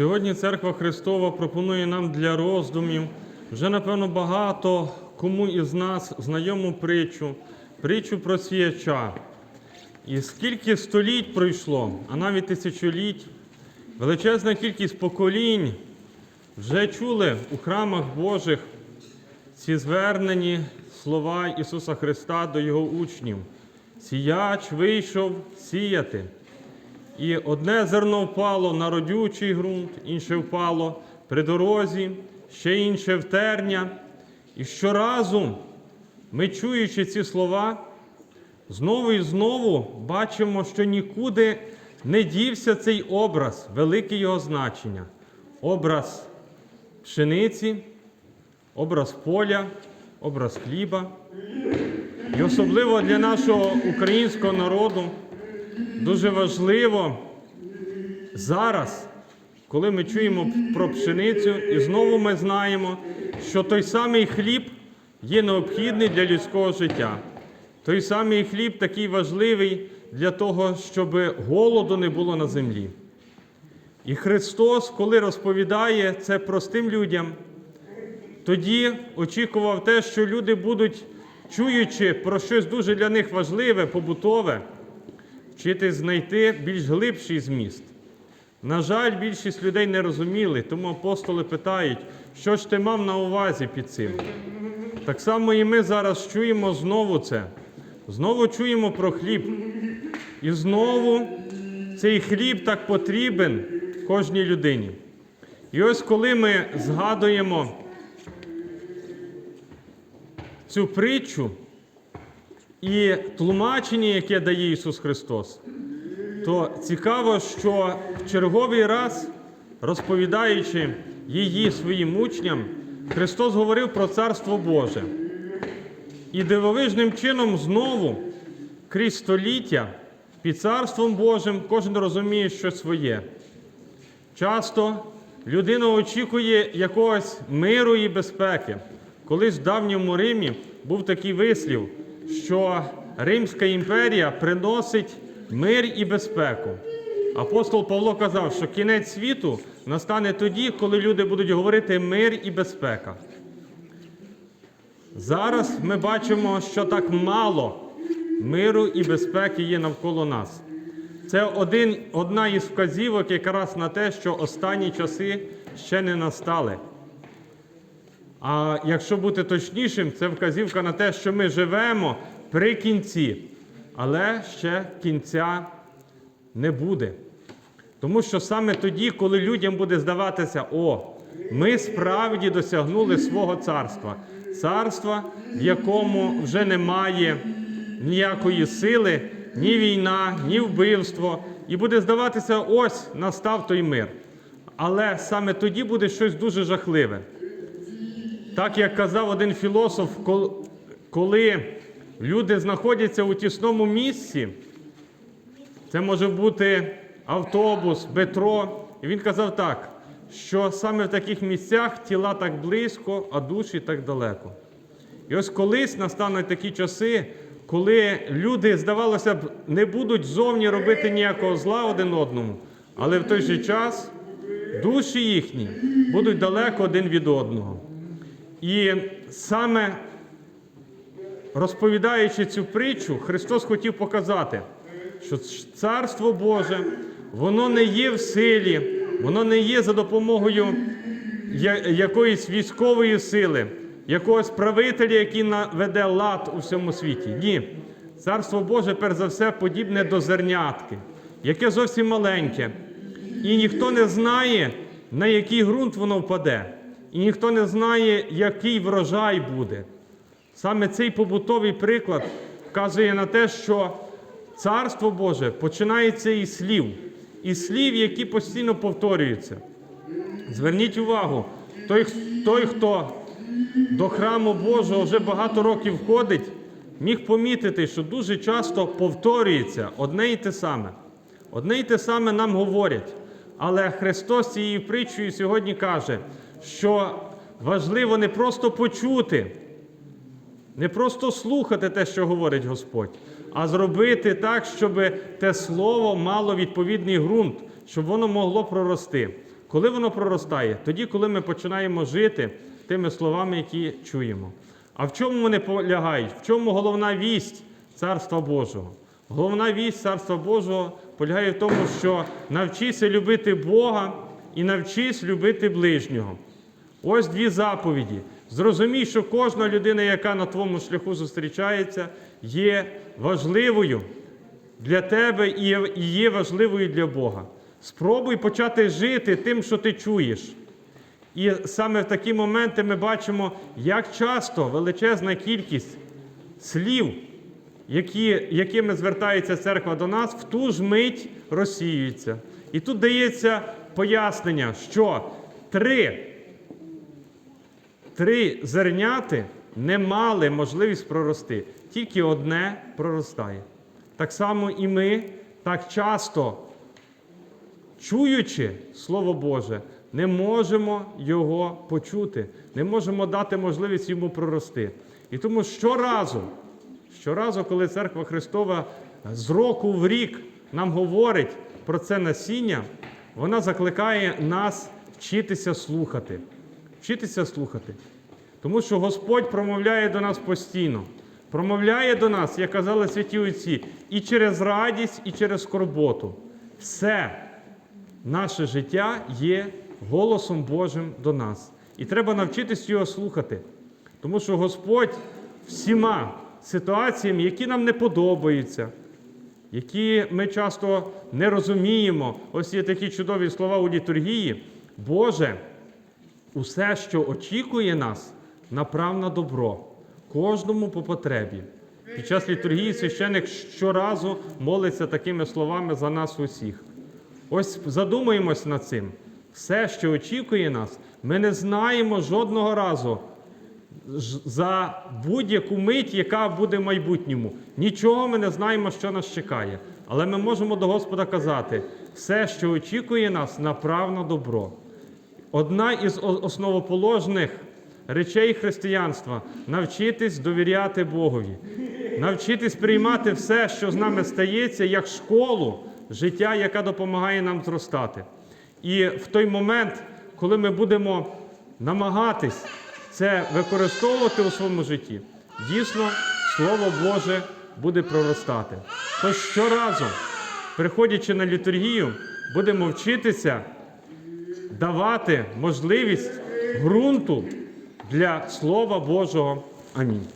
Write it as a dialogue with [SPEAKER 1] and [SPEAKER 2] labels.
[SPEAKER 1] Сьогодні Церква Христова пропонує нам для роздумів вже, напевно, багато кому із нас знайому притчу, притчу про сіяча. І скільки століть пройшло, а навіть тисячоліть, величезна кількість поколінь вже чули у храмах Божих ці звернені слова Ісуса Христа до Його учнів. Сіяч вийшов сіяти. І одне зерно впало на родючий ґрунт, інше впало при дорозі, ще інше в терня. І щоразу ми, чуючи ці слова, знову і знову бачимо, що нікуди не дівся цей образ, велике його значення. Образ пшениці, образ поля, образ хліба. І особливо для нашого українського народу дуже важливо зараз, коли ми чуємо про пшеницю, і знову ми знаємо, що той самий хліб є необхідний для людського життя. Той самий хліб такий важливий для того, щоб голоду не було на землі. І Христос, коли розповідає це простим людям, тоді очікував те, що люди будуть, чуючи про щось дуже для них важливе, побутове, вчитись знайти більш глибший зміст. На жаль, більшість людей не розуміли, тому апостоли питають, що ж ти мав на увазі під цим. Так само і ми зараз чуємо знову це. Знову чуємо про хліб. І знову цей хліб так потрібен кожній людині. І ось коли ми згадуємо цю притчу і тлумачення, яке дає Ісус Христос, то цікаво, що в черговий раз, розповідаючи її своїм учням, Христос говорив про Царство Боже. І дивовижним чином знову крізь століття під Царством Божим кожен розуміє щось своє. Часто людина очікує якогось миру і безпеки. Колись в давньому Римі був такий вислів, що Римська імперія приносить мир і безпеку. Апостол Павло казав, що кінець світу настане тоді, коли люди будуть говорити мир і безпека. Зараз ми бачимо, що так мало миру і безпеки є навколо нас. Це один, одна із вказівок якраз на те, що останні часи ще не настали. А якщо бути точнішим, це вказівка на те, що ми живемо при кінці, але ще кінця не буде. Тому що саме тоді, коли людям буде здаватися, о, ми справді досягнули свого царства, царства, в якому вже немає ніякої сили, ні війна, ні вбивство, і буде здаватися, ось настав той мир. Але саме тоді буде щось дуже жахливе. Так як казав один філософ, коли люди знаходяться у тісному місці, це може бути автобус, метро. І він казав так, що саме в таких місцях тіла так близько, а душі так далеко. І ось колись настануть такі часи, коли люди, здавалося б, не будуть зовні робити ніякого зла один одному, але в той же час душі їхні будуть далеко один від одного. І саме розповідаючи цю притчу, Христос хотів показати, що Царство Боже, воно не є в силі, воно не є за допомогою якоїсь військової сили, якогось правителя, який наведе лад у всьому світі. Ні. Царство Боже, перш за все, подібне до зернятки, яке зовсім маленьке. І ніхто не знає, на який ґрунт воно впаде. І ніхто не знає, який врожай буде. Саме цей побутовий приклад вказує на те, що Царство Боже починається із слів, із слів, які постійно повторюються. Зверніть увагу, той, той, хто до храму Божого вже багато років ходить, міг помітити, що дуже часто повторюється одне і те саме. Одне і те саме нам говорять. Але Христос цією притчею сьогодні каже, що важливо не просто почути, не просто слухати те, що говорить Господь, а зробити так, щоб те слово мало відповідний ґрунт, щоб воно могло прорости. Коли воно проростає? Тоді, коли ми починаємо жити тими словами, які чуємо. А в чому вони полягають? В чому головна вість Царства Божого? Головна вість Царства Божого полягає в тому, що навчися любити Бога і навчись любити ближнього. Ось дві заповіді. Зрозумій, що кожна людина, яка на твоєму шляху зустрічається, є важливою для тебе і є- важливою для Бога. Спробуй почати жити тим, що ти чуєш. І саме в такі моменти ми бачимо, як часто величезна кількість слів, які, якими звертається церква до нас, в ту ж мить розсіюються. І тут дається пояснення, що три, три зерняти не мали можливість прорости, тільки одне проростає. Так само і ми так часто чуючи Слово Боже, не можемо його почути, не можемо дати можливість йому прорости. І тому щоразу, щоразу, коли Церква Христова з року в рік нам говорить про це насіння, вона закликає нас вчитися слухати. Вчитися слухати. Тому що Господь промовляє до нас постійно. Промовляє до нас, як казали святі отці, і через радість, і через скорботу. Все наше життя є голосом Божим до нас. І треба навчитись його слухати. Тому що Господь всіма ситуаціями, які нам не подобаються, які ми часто не розуміємо, ось є такі чудові слова у літургії, Боже, усе, що очікує нас, направ на добро, кожному по потребі. Під час літургії священик щоразу молиться такими словами за нас усіх. Ось задумаємось над цим. Все, що очікує нас, ми не знаємо жодного разу за будь-яку мить, яка буде в майбутньому. Нічого ми не знаємо, що нас чекає. Але ми можемо до Господа казати: все, що очікує нас, направ на добро. Одна із основоположних речей християнства навчитись довіряти Богові, навчитись приймати все, що з нами стається, як школу життя, яка допомагає нам зростати. І в той момент, коли ми будемо намагатись це використовувати у своєму житті, дійсно Слово Боже буде проростати. Тож щоразу, приходячи на літургію, будемо вчитися давати можливість ґрунту для Слова Божого. Амінь.